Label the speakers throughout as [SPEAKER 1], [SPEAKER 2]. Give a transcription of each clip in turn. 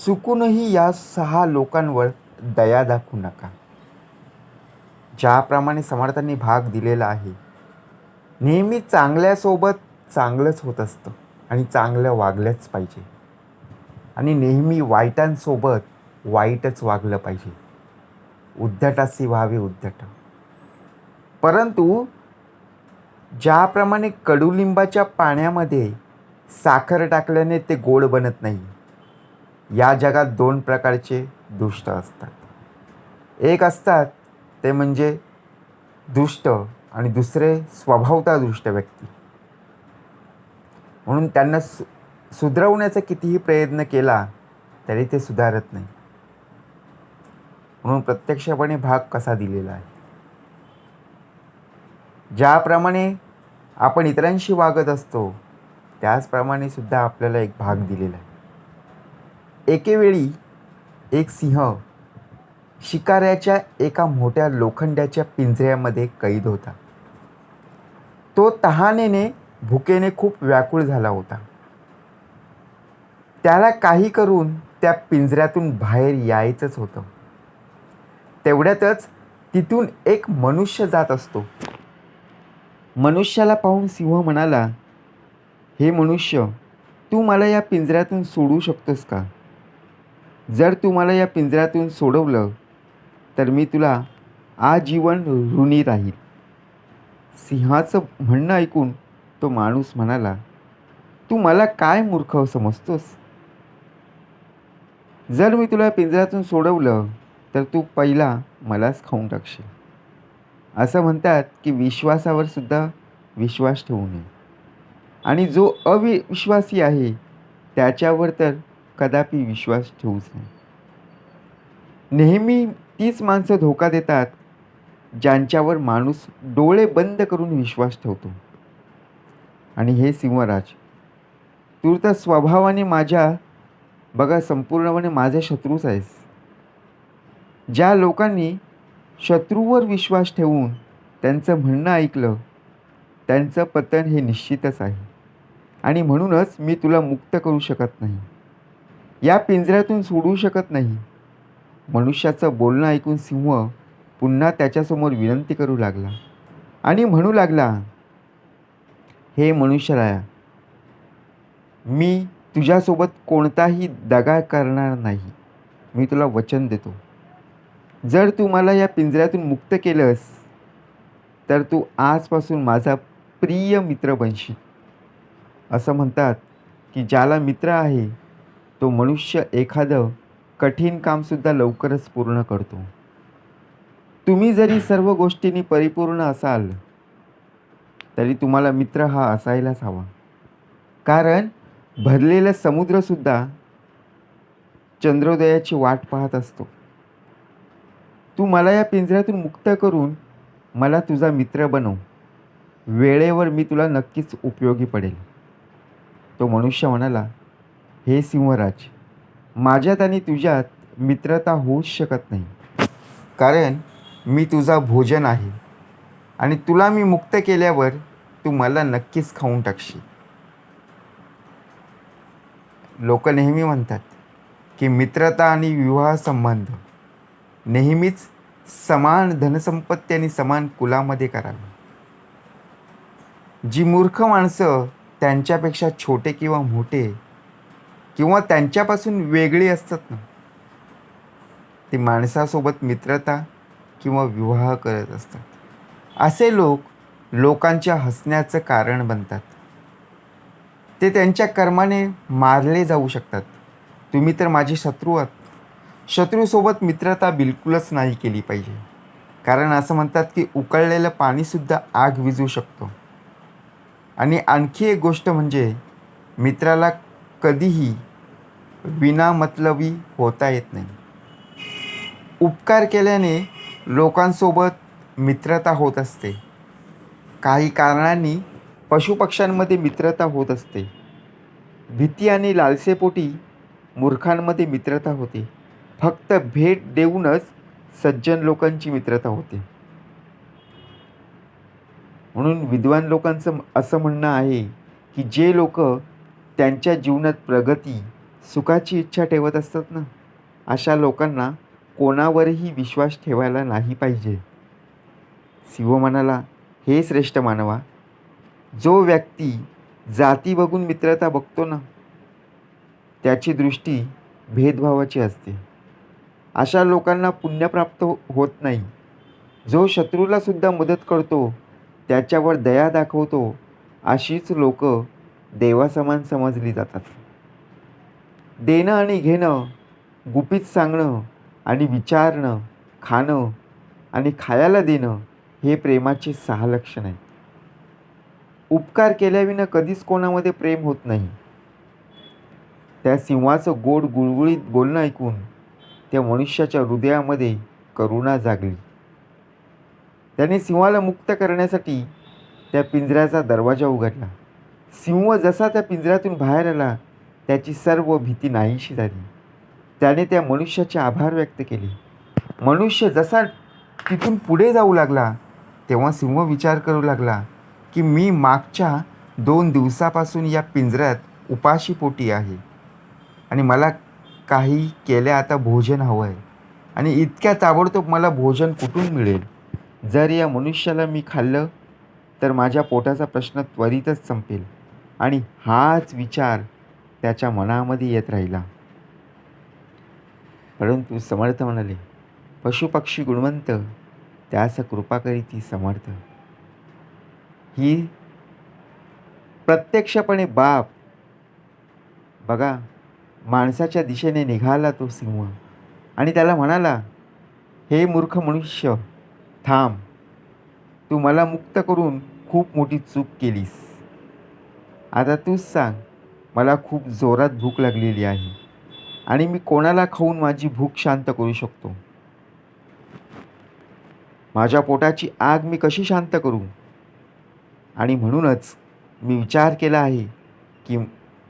[SPEAKER 1] चुकूनही या सहा लोकांवर दया दाखवू नका. ज्याप्रमाणे समर्थांनी भाग दिलेला आहे नेहमी चांगल्यासोबत चांगलंच होत असतं आणि चांगलं वागलंच पाहिजे. आणि नेहमी वाईटांसोबत वाईटच वागलं पाहिजे. उद्धटासी व्हावे उद्धट. परंतु ज्याप्रमाणे कडुलिंबाच्या पाण्यामध्ये साखर टाकल्याने ते गोड बनत नाही या जगात दोन प्रकारचे दुष्ट असतात. एक असतात ते म्हणजे दुष्ट आणि दुसरे स्वभावता दुष्ट व्यक्ती. म्हणून त्यांना सु सुधरवण्याचा कितीही प्रयत्न केला तरी ते सुधारत नाही. म्हणून प्रत्यक्षपणे भाग कसा दिलेला आहे? ज्याप्रमाणे आपण इतरांशी वागत असतो त्याचप्रमाणे सुद्धा आपल्याला एक भाग दिलेला आहे. एकेवेळी एक सिंह शिकाऱ्याच्या एका मोठ्या लोखंडाच्या पिंजऱ्यामध्ये कैद होता. तो तहानेने भुकेने खूप व्याकुळ झाला होता. त्याला काही करून त्या पिंजऱ्यातून बाहेर यायचंच होतं. तेवढ्यातच तिथून एक मनुष्य जात असतो. मनुष्याला पाहून सिंह म्हणाला हे मनुष्य तू मला या पिंजऱ्यातून सोडू शकतोस का? जर तू मला या पिंजऱ्यातून सोडवलं तर मी तुला आजीवन ऋणी राहील. सिंहाचं म्हणणं ऐकून तो माणूस म्हणाला तू मला काय मूर्ख समजतोस? जर मी तुला पिंजऱ्यातून सोडवलं तर तू पहिला मलाच खाऊन टाकशील. असं म्हणतात की विश्वासावर सुद्धा विश्वास ठेवू नये. आणि जो अविश्वासी आहे त्याच्यावर तर कदापि विश्वास ठेवूच नाही. नेहमी तीच माणसं धोका देतात ज्यांच्यावर माणूस डोळे बंद करून विश्वास ठेवतो. आणि हे सिंहराज तू तर स्वभावाने माझ्या बघा संपूर्णपणे माझे शत्रूच आहेस. ज्या लोकांनी शत्रूवर विश्वास ठेवून त्यांचं म्हणणं ऐकलं त्यांचं पतन हे निश्चितच आहे. आणि म्हणूनच मी तुला मुक्त करू शकत नाही. या पिंजऱ्यातून सोडू शकत नाही. मनुष्याचं बोलणं ऐकून सिंह पुन्हा त्याच्यासमोर विनंती करू लागला आणि म्हणू लागला हे मनुष्यराया मी तुझ्यासोबत कोणताही दगा करणार नाही. मी तुला वचन देतो. जर तू मला या पिंजऱ्यातून मुक्त केलंस तर तू आजपासून माझा प्रिय मित्र बनशील. असं म्हणतात की ज्याला मित्र आहे तो मनुष्य एखादं कठीण कामसुद्धा लवकरच पूर्ण करतो. तुम्ही जरी सर्व गोष्टींनी परिपूर्ण असाल तरी तुम्हाला मित्र हा असायलाच हवा. कारण भरलेलं समुद्रसुद्धा चंद्रोदयाची वाट पाहत असतो. तू मला या पिंजऱ्यातून मुक्त करून मला तुझा मित्र बनव. वेळेवर मी तुला नक्कीच उपयोगी पडेल. तो मनुष्य म्हणाला हे सिंहराज माझ्यात आणि तुझ्यात मित्रता होऊच शकत नाही. कारण मी तुझा भोजन आहे आणि तुला मी मुक्त केल्यावर तू मला नक्कीच खाऊन टाकशील. लोक नेहमी म्हणतात की मित्रता आणि विवाह संबंध नेहमीच समान धनसंपत्ती आणि समान कुलामध्ये करावे. जी मूर्ख माणसं त्यांच्यापेक्षा छोटे किंवा मोठे किंवा त्यांच्यापासून वेगळी असतात ना. ती माणसासोबत मित्रता किंवा विवाह करत असतात. असे लोक लोकांच्या हसण्याचं कारण बनतात. ते त्यांच्या कर्माने मारले जाऊ शकतात. तुम्ही तर माझे शत्रू आहात. शत्रूसोबत मित्रता बिलकुलच नाही केली पाहिजे. कारण असं म्हणतात की उकळलेलं पाणीसुद्धा आग विजू शकतो. आणि आणखी एक गोष्ट म्हणजे मित्राला कधीही विनामतलबी होता येत नाही. उपकार केल्याने लोकांसोबत मित्रता होत असते. काही कारणांनी पशुपक्ष्यांमध्ये मित्रता होत असते. भीती आणि लालसेपोटी मूर्खांमध्ये मित्रता होते. फक्त भेट देऊनच सज्जन लोकांची मित्रता होते. म्हणून विद्वान लोकांचं असं म्हणणं आहे की जे लोक त्यांच्या जीवनात प्रगती सुखाची इच्छा ठेवत असतात ना? अशा लोकांना कोणावरही विश्वास ठेवायला नाही पाहिजे. शिव म्हणाला हे श्रेष्ठ मानवा जो व्यक्ती जाती बघून मित्रता बघतो ना त्याची दृष्टी भेदभावाची असते. अशा लोकांना पुण्य प्राप्त होत नाही. जो शत्रूला सुद्धा मदत करतो त्याच्यावर दया दाखवतो अशीच लोक देवासमान समजली जातात. देणं आणि घेणं गुपित सांगणं आणि विचारणं खाणं आणि खायला देणं हे प्रेमाचे सहा लक्षण आहे उपकार केल्याविना कधीच कोणामध्ये प्रेम होत नाही. त्या सिंहाचं गोड गुळगुळीत बोलणं ऐकून त्या मनुष्याच्या हृदयामध्ये करुणा जागली. त्याने सिंहाला मुक्त करण्यासाठी त्या पिंजऱ्याचा दरवाजा उघडला. सिंह जसा त्या पिंजऱ्यातून बाहेर आला त्याची सर्व भीती नाहीशी झाली. त्याने त्या मनुष्याचे आभार व्यक्त केले. मनुष्य जसा तिथून पुढे जाऊ लागला तेव्हा सिंह विचार करू लागला की मी मागच्या दोन दिवसापासून या पिंजऱ्यात उपाशीपोटी आहे आणि मला काही केल्या आता भोजन हवं आहे आणि इतक्या ताबडतोब मला भोजन कुठून मिळेल? जर या मनुष्याला मी खाल्लं तर माझ्या पोटाचा प्रश्न त्वरितच संपेल. आणि हाच विचार त्याच्या मनामध्ये येत राहिला. परंतु समर्थ म्हणाले पशुपक्षी गुणवंत त्यास कृपा करीती समर्थ. ही प्रत्यक्षपणे बाप बघा माणसाच्या दिशेने निघाला तो सिंह आणि त्याला म्हणाला हे मूर्ख मनुष्य थांब. तू मला मुक्त करून खूप मोठी चूक केलीस. आता तूच सांग मला खूप जोरात भूक लागलेली आहे आणि मी कोणाला खाऊन माझी भूक शांत करू शकतो? माझ्या पोटाची आग मी कशी शांत करू? आणि म्हणूनच मी विचार केला आहे की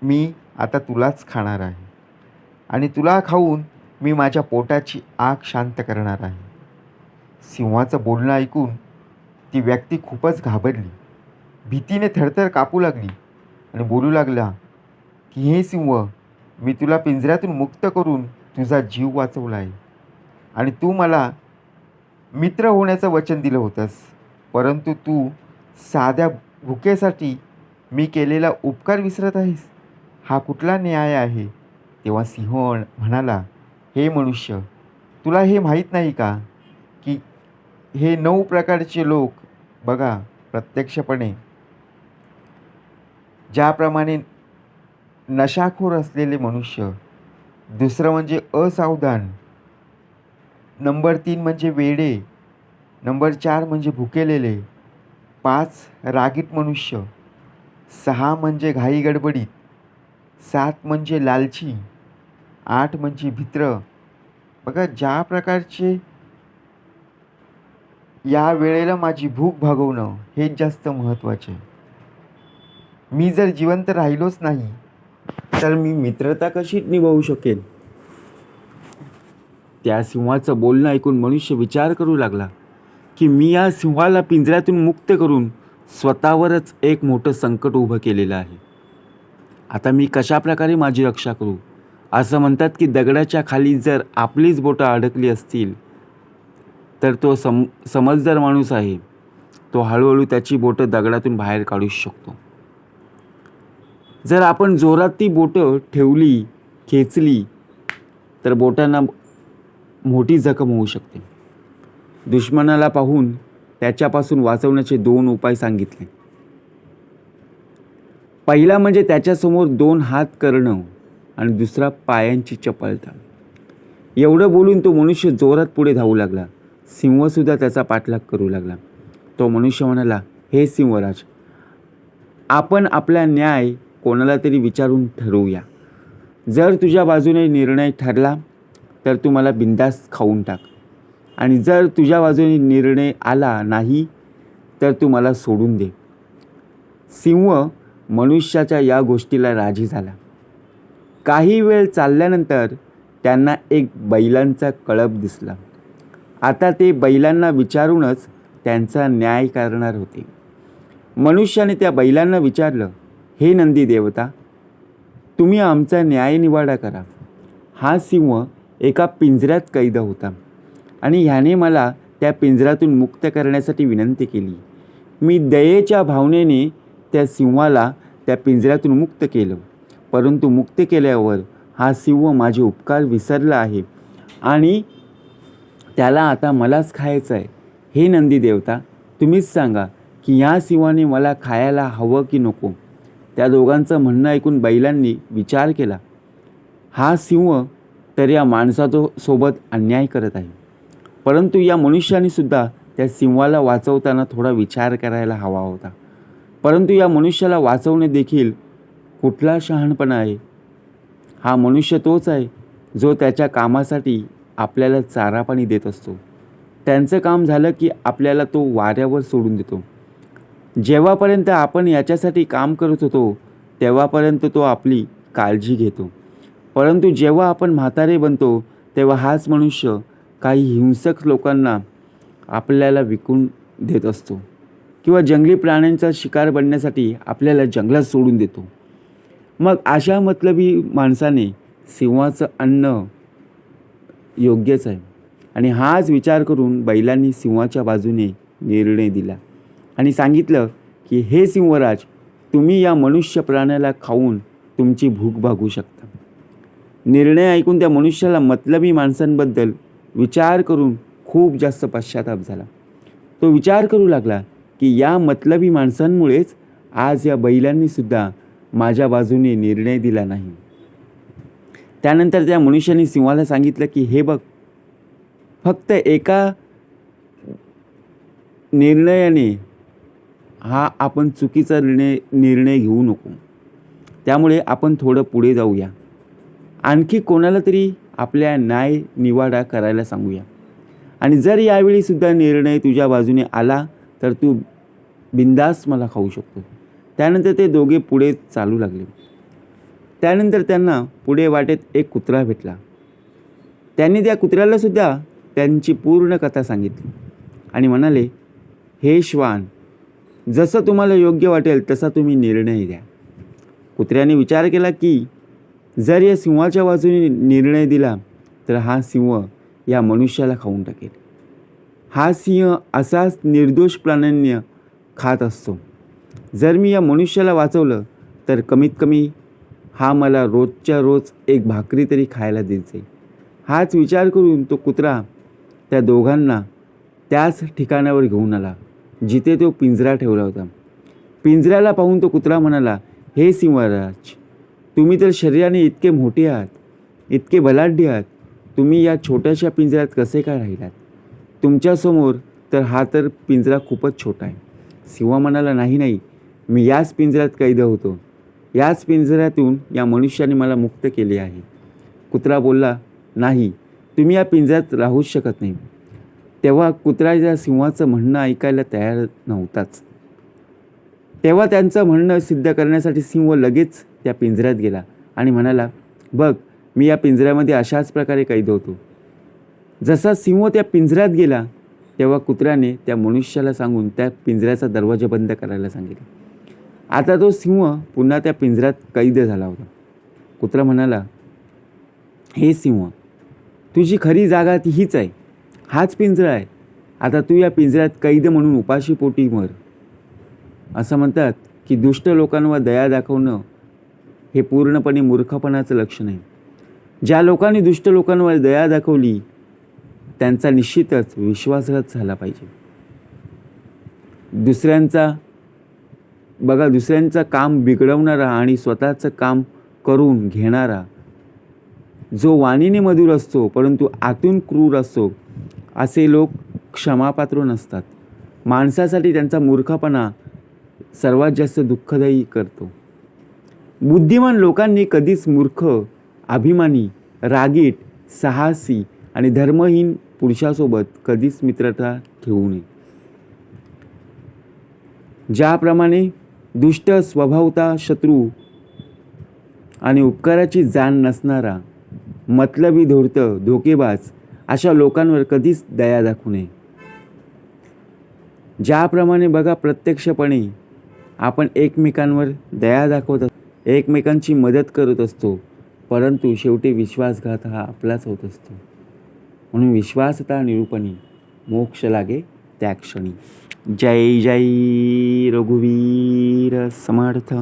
[SPEAKER 1] मी आता तुलाच खाणार आहे आणि तुला खाऊन मी माझ्या पोटाची आग शांत करणार आहे. सिंहाचं बोलणं ऐकून ती व्यक्ती खूपच घाबरली. भीतीने थरथर कापू लागली. आणि बोलू लागला की हे सिंह मी तुला पिंजऱ्यातून मुक्त करून तुझा जीव वाचवला आहे आणि तू मला मित्र होण्याचं वचन दिलं होतंस. परंतु तू साध्या भुकेसाठी मी केलेला उपकार विसरत आहेस. हा कुठला न्याय आहे? तेव्हा सिंह म्हणाला हे मनुष्य तुला हे माहीत नाही का की हे नऊ प्रकारचे लोक बघा प्रत्यक्षपणे ज्याप्रमाणे नशाखोर असलेले मनुष्य दुसरं म्हणजे असावधान. नंबर तीन म्हणजे वेडे. नंबर चार म्हणजे भुकेलेले. पाच रागीट मनुष्य. सहा म्हणजे घाई गडबडीत. सात म्हणजे लालची. आठ म्हणजे भित्र. बघा ज्या प्रकारचे या वेळेला माझी भूक भागवणं हेच जास्त महत्त्वाचे मी जर जिवंत राहिलोच नाही तर मी मित्रता कशी निभावू शकेन? त्या सिंहाचं बोलणं ऐकून मनुष्य विचार करू लागला की मी या सिंहाला पिंजऱ्यातून मुक्त करून स्वतःवरच एक मोठं संकट उभं केलेलं आहे. आता मी कशाप्रकारे माझी रक्षा करू? असं म्हणतात की दगडाच्या खाली जर आपलीच बोटं अडकली असतील तर तो सम समजदार माणूस आहे. तो हळूहळू त्याची बोटं दगडातून बाहेर काढू शकतो. जर आपण जोरात ती बोटं ठेवली खेचली तर बोटांना मोठी जखम होऊ शकते. दुश्मनाला पाहून त्याच्यापासून वाचवण्याचे दोन उपाय सांगितले. पहिला म्हणजे त्याच्यासमोर दोन हात करणं आणि दुसरा पायांची चपळता एवढं बोलून तो मनुष्य जोरात पुढे धावू लागला. सिंहसुद्धा त्याचा पाठलाग करू लागला. तो मनुष्य म्हणाला हे सिंहराज आपण आपला न्याय कोणाला तरी विचारून ठरवूया. जर तुझ्या बाजूने निर्णय ठरला तर तू मला बिंदास खाऊन टाक.
[SPEAKER 2] आणि जर तुझ्या बाजूने निर्णय आला नाही तर तू मला सोडून दे. सिंह मनुष्याच्या या गोष्टीला राजी झाला. काही वेळ चालल्यानंतर त्यांना एक बैलांचा कळप दिसला. आता ते बैलांना विचारूनच त्यांचा न्याय करणार होते. मनुष्याने त्या बैलांना विचारलं हे नंदी देवता तुम्ही आमचा न्याय निवाडा करा. हा सिंह एका पिंजऱ्यात कैद होता आणि ह्याने मला त्या पिंजऱ्यातून मुक्त करण्यासाठी विनंती केली. मी दयेच्या भावनेने त्या सिंहाला त्या पिंजऱ्यातून मुक्त केलं परंतु मुक्त केल्यावर हा सिंह माझे उपकार विसरला आहे आणि त्याला आता मलाच खायचं आहे हे नंदी देवता तुम्हीच सांगा की ह्या सिंहाने मला खायला हवं की नको. त्या दोघांचं म्हणणं ऐकून बैलांनी विचार केला. हा सिंह तर या माणसातो सोबत अन्याय करत आहे. परंतु या मनुष्यानेसुद्धा त्या सिंहाला वाचवताना थोडा विचार करायला हवा होता. परंतु या मनुष्याला वाचवणे देखील कुठला शहाणपणा आहे? हा मनुष्य तोच आहे जो त्याच्या कामासाठी आपल्याला चारा पाणी देत असतो. त्यांचं काम झालं की आपल्याला तो वाऱ्यावर सोडून देतो. जेव्हापर्यंत आपण याच्यासाठी काम करत होतो तेव्हापर्यंत तो आपली काळजी घेतो. परंतु जेव्हा आपण म्हातारे बनतो तेव्हा हाच मनुष्य काही हिंसक लोकांना आपल्याला विकून देत असतो किंवा जंगली प्राण्यांचा शिकार बनण्यासाठी आपल्याला जंगलात सोडून देतो. मग अशा मतलबी माणसाने सिंहाचं अन्न योग्यच आहे. आणि हाच विचार करून बैलांनी सिंहाच्या बाजूने निर्णय दिला. आणि सांगितलं की हे सिंहराज तुम्ही या मनुष्य प्राण्याला खाऊन तुमची भूक भागू शकता. निर्णय ऐकून त्या मनुष्याला मतलबी माणसांबद्दल विचार करून खूप जास्त पश्चाताप झाला. तो विचार करू लागला की या मतलबी माणसांमुळेच आज या बैलांनीसुद्धा माझ्या बाजूने निर्णय दिला नाही. त्यानंतर त्या मनुष्याने सिंहाला सांगितलं की हे बघ फक्त एका निर्णयाने हा आपण चुकीचा निर्णय निर्णय घेऊ नको. त्यामुळे आपण थोडं पुढे जाऊया. आणखी कोणाला तरी आपल्या न्याय निवाडा करायला सांगूया. आणि जर यावेळीसुद्धा निर्णय तुझ्या बाजूने आला तर तू बिंदास मला खाऊ शकतो. त्यानंतर ते दोघे पुढे चालू लागले. त्यानंतर त्यांना पुढे वाटेत एक कुत्रा भेटला. त्यांनी त्या कुत्र्यालासुद्धा त्यांची पूर्ण कथा सांगितली. आणि म्हणाले हे श्वान जसं तुम्हाला योग्य वाटेल तसा तुम्ही निर्णय द्या कुत्र्याने विचार केला की जर या सिंहाच्या बाजूने निर्णय दिला तर हा सिंह या मनुष्याला खाऊन टाकेल. हा सिंह असाच निर्दोष प्राण्यांना खात असतो. जर मी या मनुष्याला वाचवलं तर कमीत कमी हा मला रोजच्या रोज एक भाकरी तरी खायला देत जाईल हाच विचार करून तो कुत्रा त्या दोघांना त्याच ठिकाणावर घेऊन आला. जिथे तो पिंजरा ठेवला होता. पिंजऱ्याला पाहून तो कुत्रा म्हणाला हे सिंहराज तुम्ही तर शरीराने इतके मोठे आहात इतके बलाढ्य आहात तुम्ही या छोट्याशा पिंजऱ्यात कसे काय राहिलात? तुमच्यासमोर तर हा तर पिंजरा खूपच छोटा आहे. सिंह म्हणाला नाही नाही मी याच पिंजऱ्यात कैद होतो. याच पिंजऱ्यातून या मनुष्याने मला मुक्त केले आहे. कुत्रा बोलला नाही तुम्ही या पिंजऱ्यात राहूच शकत नाही. तेव्हा कुत्रा ज्या सिंहाचं म्हणणं ऐकायला तयार नव्हताच. तेव्हा त्यांचं म्हणणं सिद्ध करण्यासाठी सिंह लगेच त्या पिंजऱ्यात गेला आणि म्हणाला बघ मी या पिंजऱ्यामध्ये अशाच प्रकारे कैद होतो. जसा सिंह त्या पिंजऱ्यात गेला तेव्हा कुत्र्याने त्या मनुष्याला सांगून त्या पिंजऱ्याचा दरवाजा बंद करायला सांगितला. आता तो सिंह पुन्हा त्या पिंजऱ्यात कैद झाला होता. कुत्रा म्हणाला हे सिंह तुझी खरी जागा ती हीच आहे. हाच पिंजरा आहे. आता तू या पिंजऱ्यात कैद म्हणून उपाशी पोटी मर. असं म्हणतात की दुष्ट लोकांवर दया दाखवणं हे पूर्णपणे मूर्खपणाचं लक्षण आहे. ज्या लोकांनी दुष्ट लोकांवर दया दाखवली त्यांचा निश्चितच विश्वासघात झाला पाहिजे. दुसऱ्यांचा बघा दुसऱ्यांचं काम बिघडवणारा आणि स्वतःचं काम करून घेणारा जो वाणीने मधुर असतो परंतु आतून क्रूर असतो असे लोक क्षमापात्र नसतात. माणसासाठी त्यांचा मूर्खपणा सर्वात जास्त दुःखदायी करतो. बुद्धिमान लोकांनी कधीच मूर्ख अभिमानी रागीट साहसी आणि धर्महीन पुरुषासोबत कधीच मित्रता ठेवू नये. ज्याप्रमाणे दुष्ट स्वभावता शत्रू आणि उपकाराची जाण नसणारा मतलबी धूर्त धोकेबाज अशा लोकांवर कधीच दया दाखवू नये. ज्याप्रमाणे बघा प्रत्यक्षपणे आपण एकमेकांवर दया दाखवत असतो एकमेकांची मदत करत असतो परंतु शेवटी विश्वासघात हा आपलाच होत असतो. म्हणून विश्वासता निरूपणी मोक्ष लागे त्या क्षणी. जय जय रघुवीर समर्थ.